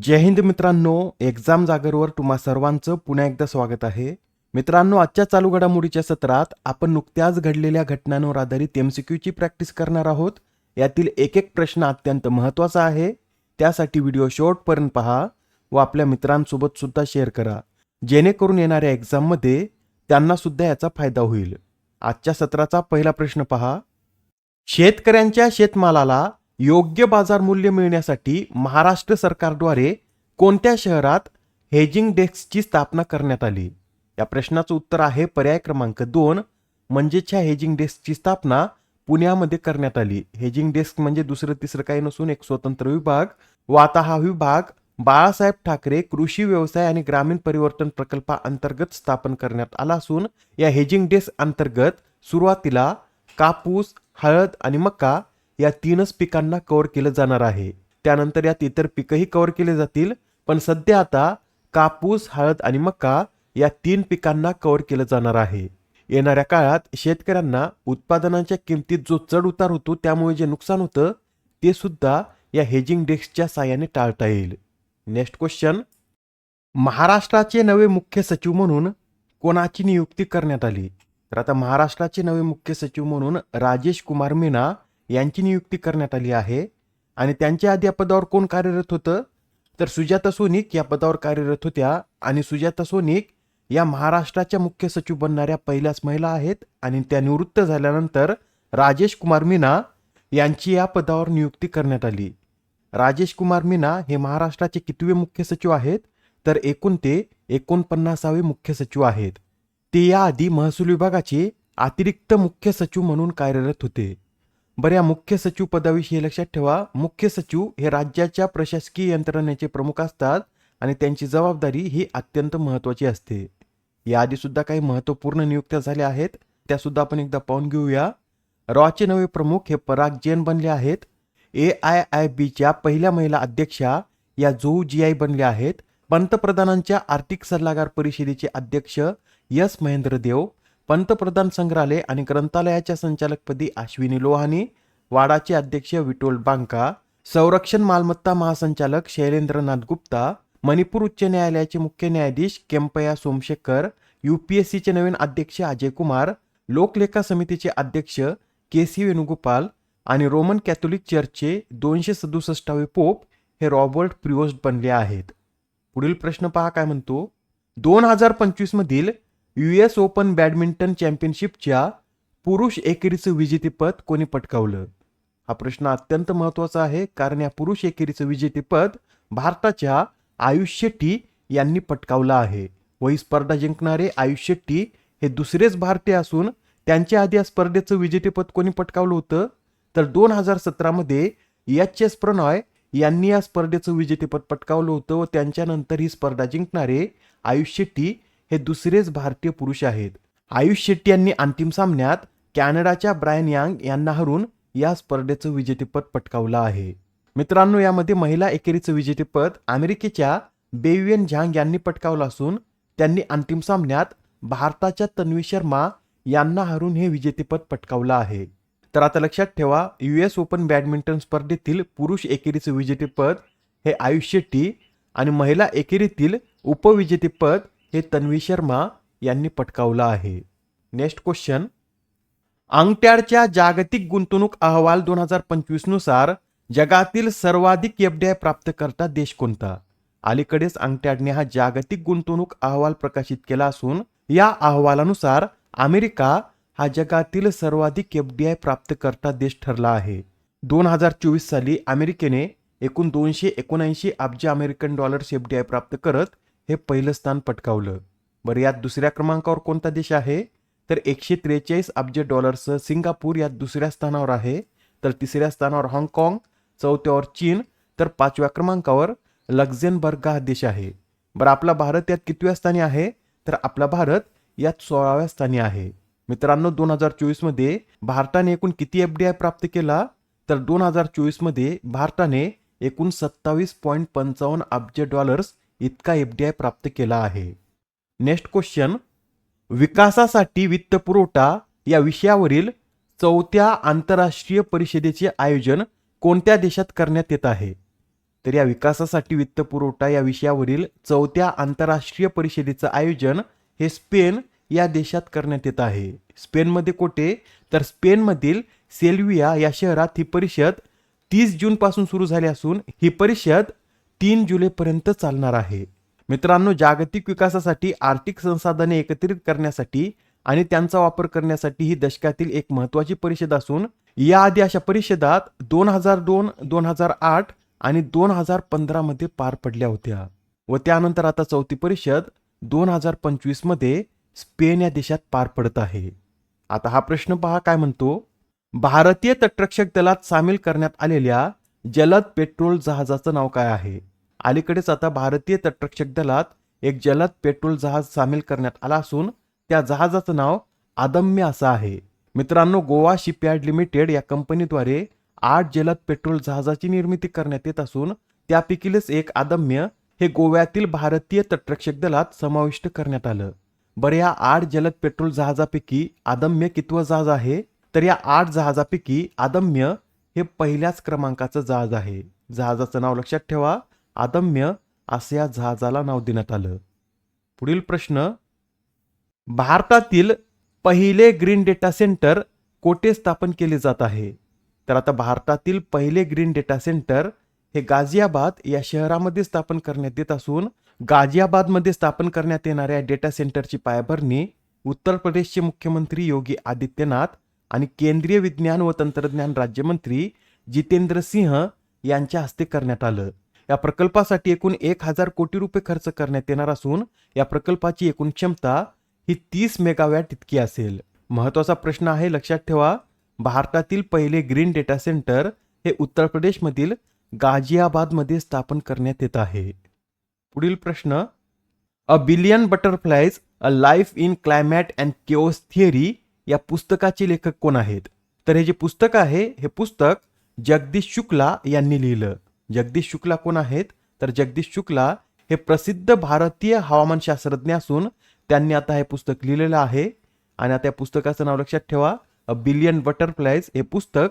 जय हिंद मित्रांनो एक्झाम जागरवर तुम्हा सर्वांचं पुन्हा एकदा स्वागत आहे. मित्रांनो आजच्या चालू घडामोडीच्या सत्रात आपण नुकत्याच घडलेल्या घटनांवर आधारित एमसीक्यूची प्रॅक्टिस करणार आहोत. यातील एक एक प्रश्न अत्यंत महत्त्वाचा आहे. त्यासाठी व्हिडिओ शेवटपर्यंत पहा व आपल्या मित्रांसोबत सुद्धा शेअर करा. जेणेकरून येणाऱ्या एक्झाममध्ये त्यांना सुद्धा याचा फायदा होईल. आजच्या सत्राचा पहिला प्रश्न पहा. शेतकऱ्यांच्या शेतमालाला योग्य बाजार मूल्य मिळण्यासाठी महाराष्ट्र सरकारद्वारे कोणत्या शहरात हेजिंग डेस्कची स्थापना करण्यात आली? या प्रश्नाचं उत्तर आहे पर्याय क्रमांक दोन म्हणजेच ह्या हेजिंग डेस्कची स्थापना पुण्यामध्ये करण्यात आली. हेजिंग डेस्क म्हणजे दुसरं तिसरं काही नसून एक स्वतंत्र विभाग. व आता हा विभाग बाळासाहेब ठाकरे कृषी व्यवसाय आणि ग्रामीण परिवर्तन प्रकल्पाअंतर्गत स्थापन करण्यात आला असून या हेजिंग डेस्क अंतर्गत सुरुवातीला कापूस हळद आणि मका या तीनच पिकांना कव्हर केलं जाणार आहे. त्यानंतर यात इतर पिकंही कव्हर केले जातील पण सध्या आता कापूस हळद आणि मका या तीन पिकांना कव्हर केलं जाणार आहे. येणाऱ्या काळात शेतकऱ्यांना उत्पादनाच्या किमतीत जो चढ उतार होतो त्यामुळे जे नुकसान होतं ते सुद्धा या हेजिंग डेस्कच्या साहाय्याने टाळता येईल. नेक्स्ट क्वेश्चन महाराष्ट्राचे नवे मुख्य सचिव म्हणून कोणाची नियुक्ती करण्यात आली? तर आता महाराष्ट्राचे नवे मुख्य सचिव म्हणून राजेश कुमार मीना यांची नियुक्ती करण्यात आली आहे. आणि त्यांच्या आधी या पदावर कोण कार्यरत होतं? तर सुजाता सोनिक या पदावर कार्यरत होत्या. आणि सुजाता सोनिक या महाराष्ट्राच्या मुख्य सचिव बनणाऱ्या पहिल्याच महिला आहेत. आणि त्या निवृत्त झाल्यानंतर राजेश कुमार मीना यांची या पदावर नियुक्ती करण्यात आली. राजेश कुमार मीना हे महाराष्ट्राचे कितवे मुख्य सचिव आहेत? तर एकूण ते एकोणपन्नासावे मुख्य सचिव आहेत. ते याआधी महसूल विभागाचे अतिरिक्त मुख्य सचिव म्हणून कार्यरत होते. बरं या मुख्य सचिव पदाविषयी लक्षात ठेवा. मुख्य सचिव हे राज्याच्या प्रशासकीय यंत्रणेचे प्रमुख असतात आणि त्यांची जबाबदारी ही अत्यंत महत्त्वाची असते. याआधी सुद्धा काही महत्त्वपूर्ण नियुक्त्या झाल्या आहेत. त्या सुद्धा आपण एकदा पाहून घेऊया. रॉचे नवे प्रमुख हे पराग जैन बनले आहेत. ए आय आय बीच्या पहिल्या महिला अध्यक्षा या जोऊ जीआय बनल्या आहेत. पंतप्रधानांच्या आर्थिक सल्लागार परिषदेचे अध्यक्ष यस महेंद्र देव पंतप्रधान संग्रहालय आणि ग्रंथालयाच्या संचालकपदी अश्विनी लोहानी वाडाचे अध्यक्ष विटोल बांका संरक्षण मालमत्ता महासंचालक शैलेंद्रनाथ गुप्ता मणिपूर उच्च न्यायालयाचे मुख्य न्यायाधीश केम्पया सोमशेखर यूपीएससीचे नवीन अध्यक्ष अजय कुमार लोकलेखा समितीचे अध्यक्ष के सी वेणुगोपाल आणि रोमन कॅथोलिक चर्चचे दोनशे सदुसष्टावे पोप हे रॉबर्ट प्रिओस्ट बनले आहेत. पुढील प्रश्न पहा काय म्हणतो? दोन हजार पंचवीसमधील यू एस ओपन बॅडमिंटन चॅम्पियनशिपच्या पुरुष एकेरीचं विजेतेपद कोणी पटकावलं? हा प्रश्न अत्यंत महत्त्वाचा आहे कारण या पुरुष एकेरीचं विजेतेपद भारताच्या आयुष शेट्टी यांनी पटकावलं आहे. व ही स्पर्धा जिंकणारे आयुष शेट्टी हे दुसरेच भारतीय असून त्यांच्या आधी या स्पर्धेचं विजेतेपद कोणी पटकावलं होतं? तर दोन हजार सतरामध्ये एच एस प्रणॉय यांनी या स्पर्धेचं विजेतेपद पटकावलं होतं व त्यांच्यानंतर ही स्पर्धा जिंकणारे आयुष शेट्टी हे दुसरेच भारतीय पुरुष आहेत. आयुष शेट्टी यांनी अंतिम सामन्यात कॅनडाच्या ब्रायन यांग यांना हरून या स्पर्धेचं विजेतेपद पटकावलं आहे. मित्रांनो यामध्ये महिला एकेरीचं विजेतेपद अमेरिकेच्या बेवियन झांग यांनी पटकावलं असून त्यांनी अंतिम सामन्यात भारताच्या तन्वी शर्मा यांना हरून हे विजेतेपद पटकावलं आहे. तर आता लक्षात ठेवा यू एस ओपन बॅडमिंटन स्पर्धेतील पुरुष एकेरीचं विजेतेपद हे आयुष शेट्टी आणि महिला एकेरीतील उपविजेतेपद हे तन्वी शर्मा यांनी पटकावलं आहे. नेक्स्ट क्वेश्चन अंगट्याडच्या जागतिक गुंतवणूक अहवाल दोन हजार पंचवीसनुसार जगातील सर्वाधिक एफडीआय प्राप्तकर्ता देश कोणता? अलीकडेच अंगट्याडने हा जागतिक गुंतवणूक अहवाल प्रकाशित केला असून या अहवालानुसार अमेरिका हा जगातील सर्वाधिक एफडीआय प्राप्तकर्ता देश ठरला आहे. दोन हजार चोवीस साली अमेरिकेने एकूण दोनशे एकोणऐंशी अब्ज अमेरिकन डॉलर्स एफडीआय प्राप्त करत हे पहिलं स्थान पटकावलं. बरं यात दुसऱ्या क्रमांकावर कोणता देश आहे? तर एकशे त्रेचाळीस अब्ज डॉलर्स सिंगापूर यात दुसऱ्या स्थानावर आहे. तर तिसऱ्या स्थानावर हाँगकाँग चौथ्यावर चीन तर पाचव्या क्रमांकावर लक्झेनबर्ग हा देश आहे. बरं आपला भारत यात कितव्या स्थानी आहे? तर आपला भारत यात सोळाव्या स्थानी आहे. मित्रांनो दोन हजार चोवीसमध्ये भारताने एकूण किती एफ डी आय प्राप्त केला? तर दोन हजार चोवीसमध्ये भारताने एकूण सत्तावीस पॉईंट पंचावन्न अब्ज डॉलर्स इतका एफ डी आय प्राप्त केला आहे. नेक्स्ट क्वेश्चन विकासासाठी वित्तपुरवठा या विषयावरील चौथ्या आंतरराष्ट्रीय परिषदेचे आयोजन कोणत्या देशात करण्यात येत आहे? तर या विकासासाठी वित्तपुरवठा या विषयावरील चौथ्या आंतरराष्ट्रीय परिषदेचं आयोजन हे स्पेन या देशात करण्यात येत आहे. स्पेनमध्ये कोठे? तर स्पेनमधील सेल्विया या शहरात ही परिषद तीस जूनपासून सुरू झाली असून ही परिषद तीन जुलैपर्यंत चालणार आहे. मित्रांनो जागतिक विकासासाठी आर्थिक संसाधने एकत्रित करण्यासाठी आणि त्यांचा वापर करण्यासाठी ही दशकातील एक महत्वाची परिषद असून याआधी अशा परिषदात दोन हजार दोन दोन हजार आठ आणि दोन हजार पंधरामध्ये पार पडल्या होत्या. व त्यानंतर आता चौथी परिषद दोन हजार पंचवीसमध्ये स्पेन या देशात पार पडत आहे. आता हा प्रश्न पहा काय म्हणतो? भारतीय तटरक्षक दलात सामील करण्यात आलेल्या जलद पेट्रोल जहाजाचं नाव काय आहे? अलीकडेच आता भारतीय तटरक्षक दलात एक जलद पेट्रोल जहाज सामील करण्यात आला असून त्या जहाजाचं नाव आदम्य असं आहे. मित्रांनो गोवा शिपयार्ड लिमिटेड या कंपनीद्वारे आठ जलद पेट्रोल जहाजाची निर्मिती करण्यात येत असून त्यापैकीच एक आदम्य हे गोव्यातील भारतीय तटरक्षक दलात समाविष्ट करण्यात आलं. बरं या आठ जलद पेट्रोल जहाजापैकी आदम्य कितवं जहाज आहे? तर या आठ जहाजापैकी आदम्य हे पहिल्याच क्रमांकाचं जहाज आहे. जहाजाचं नाव लक्षात ठेवा. आदम्य असे या जहाजाला नाव देण्यात आलं. पुढील प्रश्न भारतातील पहिले ग्रीन डेटा सेंटर कोठे स्थापन केले जात आहे? तर आता भारतातील पहिले ग्रीन डेटा सेंटर हे गाझियाबाद या शहरामध्ये स्थापन करण्यात येत असून गाझियाबादमध्ये स्थापन करण्यात येणाऱ्या डेटा सेंटरची पायाभरणी उत्तर प्रदेशचे मुख्यमंत्री योगी आदित्यनाथ आणि केंद्रीय विज्ञान व तंत्रज्ञान राज्यमंत्री जितेंद्र सिंह यांच्या हस्ते करण्यात आलं. या प्रकल्पासाठी एकूण एक हजार कोटी रुपये खर्च करण्यात येणार असून या प्रकल्पाची एकूण क्षमता ही तीस मेगावॅट इतकी असेल. महत्त्वाचा प्रश्न आहे लक्षात ठेवा भारतातील पहिले ग्रीन डेटा सेंटर हे उत्तर प्रदेशमधील गाझियाबादमध्ये स्थापन करण्यात येत आहे. पुढील प्रश्न a billion butterflies a life in climate and chaos theory या पुस्तकाचे लेखक कोण आहेत? तर हे जे पुस्तक आहे हे पुस्तक जगदीश शुक्ला यांनी लिहिलं. जगदीश शुक्ला कोण आहेत? तर जगदीश शुक्ला हे प्रसिद्ध भारतीय हवामानशास्त्रज्ञ असून त्यांनी आता हे पुस्तक लिहिलेलं आहे. आणि आता या पुस्तकाचं नाव लक्षात ठेवा. अ बिलियन बटरफ्लायज हे पुस्तक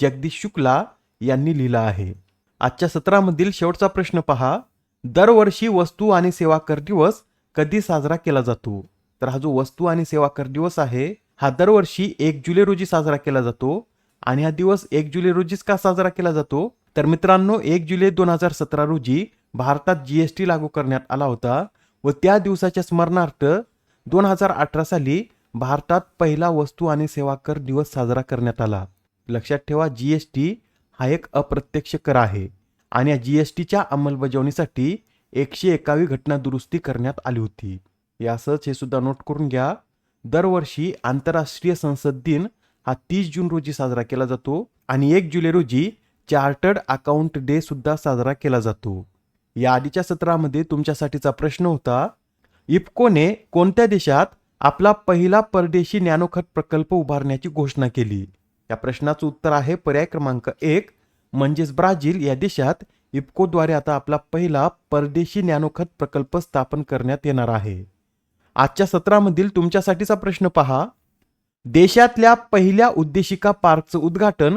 जगदीश शुक्ला यांनी लिहिलं आहे. आजच्या सत्रामधील शेवटचा प्रश्न पहा. दरवर्षी वस्तू आणि सेवा कर दिवस कधी साजरा केला जातो? तर हा जो वस्तू आणि सेवा कर दिवस आहे हा दरवर्षी एक जुलै रोजी साजरा केला जातो. आणि हा दिवस एक जुलै रोजीच का साजरा केला जातो? तर मित्रांनो एक जुलै दोन हजार सतरा रोजी भारतात जी एस टी लागू करण्यात आला होता व त्या दिवसाच्या स्मरणार्थ दोन हजार अठरा साली भारतात पहिला वस्तू आणि सेवा कर दिवस साजरा करण्यात आला. लक्षात ठेवा जी एस टी हा एक अप्रत्यक्ष कर आहे आणि या टीच्या अंमलबजावणीसाठी एकशे एकावी घटना दुरुस्ती करण्यात आली होती. यासच हे सुद्धा नोट करून घ्या. दरवर्षी आंतरराष्ट्रीय संसद दिन हा तीस जून रोजी साजरा केला जातो आणि एक जुलै रोजी चार्टर्ड अकाउंट डे सुद्धा साजरा केला जातो. या आधीच्या सत्रामध्ये तुमच्यासाठीचा प्रश्न होता इफ्कोने कोणत्या देशात आपला पहिला परदेशी ज्ञानोखत प्रकल्प उभारण्याची घोषणा केली? या प्रश्नाचं उत्तर आहे पर्याय क्रमांक एक म्हणजेच ब्राझील या देशात इफ्कोद्वारे आता आपला पहिला परदेशी ज्ञानोखत प्रकल्प स्थापन करण्यात येणार आहे. आजच्या सत्रामधील तुमच्यासाठीचा प्रश्न पहा. देशातल्या पहिल्या उद्देशिका पार्कचं उद्घाटन